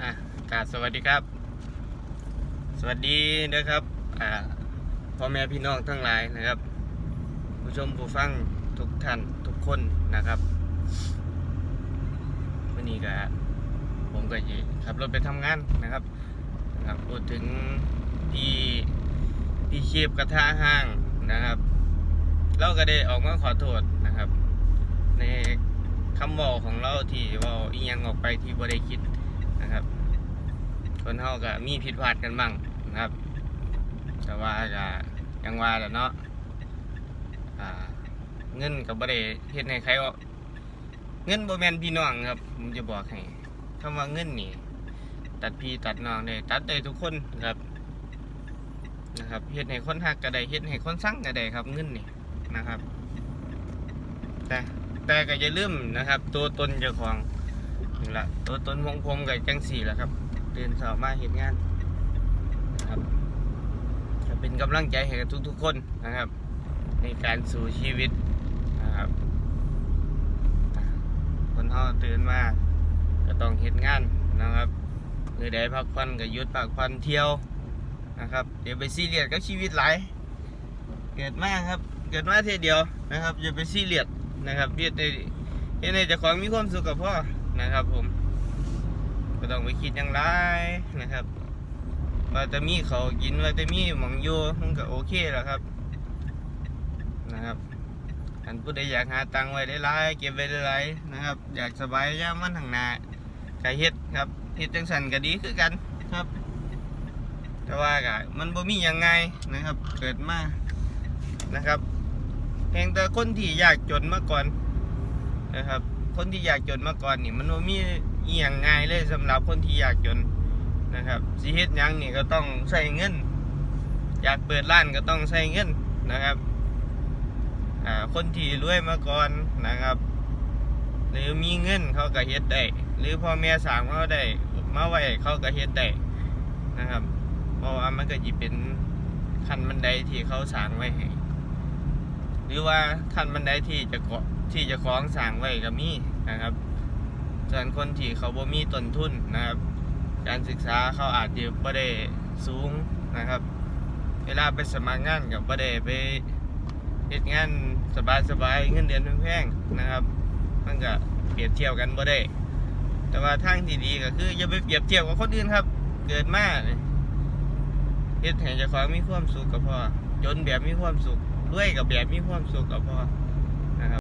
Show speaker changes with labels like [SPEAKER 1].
[SPEAKER 1] กาสวัสดีครับ สวัสดีนะครับอ่าพ่อแม่พี่น้องทั้งหลายนะครับ ผู้ชมผู้ฟังทุกท่านทุกคนนะครับวันนี้ก็ผมก็จะขับรถไปทำงานนะครับนะครับพูดถึงพี่พี่เชียบกระทะห้างนะครับเราก็ได้ออกมาขอโทษนะครับ ในคำบอกของเราที่ว่าอียังออกไปที่บ่ได้คิด นะครับ คนเฮาก็มีผิดพลาดกันบ้างนะครับ แต่ว่าก็ยังว่าแหละเนาะเงินก็บ่ได้เฮ็ดให้ใครเงินบ่แม่นพี่น้องครับผมจะบอกให้คำว่าเงินนี่ตัดพี่ตัดน้องได้ตัดได้ทุกคนครับนะครับเฮ็ดให้คนฮักก็ได้เฮ็ดให้คนสั่งก็ได้ครับเงินนี่นะครับ แต่แต่ก็อย่าลืมนะครับ ตัวตนเจ้าของ นี่ละตัวตนของผมกับจังสี่แหละครับตื่นเช้ามาเห็นงานนะครับจะเป็นกำลังใจให้กับทุกๆคนนะครับ ในการสู่ชีวิตนะครับคนเฮาตื่นมาก็ต้องเห็นงานนะครับมือใดพักผ่อนก็หยุดพักผ่อนเที่ยวนะครับเดี๋ยวไปซีเรียสกับชีวิตหลายเกิดมากครับเกิดมาเทีเดียวนะครับอย่าไปซีเรียสนะครับเฮ็ดในเฮ็ดในจ้าของมีความสุขกับพ่อ นะครับ ผมก็ต้องไปคิดอย่างไรนะครับ ว่าจะมีเขากินว่าจะมีหมองอยู่มันก็โอเคแล้วครับ นะครับอันผู้ใดอยากหาตังค์ไว้ได้หลายเก็บไว้ได้หลายนะครับ อยากสบายย่ามมันทางหน้าก็เฮ็ดครับเฮ็ดจังสันก็ดีคือกันครับ แต่ว่าก็มันบ่มียังไงนะครับ เกิดมานะครับเพียงแต่คนที่ยากจนมาก่อนนะครับ คนที่ยากจนมาก่อนนี่มันบ่มีอียงง่ายเลยสำหรับคนที่ยากจนนะครับสิเฮ็ดหยังนี่ก็ต้องใช้เงิน อยากเปิดร้านก็ต้องใช้เงินนะครับอ่าคนที่รวยมาก่อนนะครับ หรือมีเงินเขาก็เฮ็ดได้หรือพ่อแม่สร้างมาได้มาไว้เขาก็เฮ็ดได้นะครับเพราะว่ามันก็จะเป็นขั้นบันไดที่เขาสร้างไว้ให้ หรือว่าขั้นบันไดที่จะเกาะที่จะคล้องสางไว้ก็มีนะครับส่วนคนที่เขาบ่มีต้นทุนนะครับ การศึกษาเขาอาจจะบ่ได้สูงนะครับ เวลาไปสมัครงานกับบ่ได้ไปเฮ็ดงานสบายๆเงินเดือนแพงๆนะครับ มันก็เปรียบเทียบกันบ่ได้ แต่ว่าทางที่ดีก็คืออย่าไปเปรียบเทียบกับคนอื่นครับ เกิดมาเฮ็ดให้เจ้าของมีความสุขก็พอจนแบบมีความสุข รวยกับแบบมีความสุขกับพอ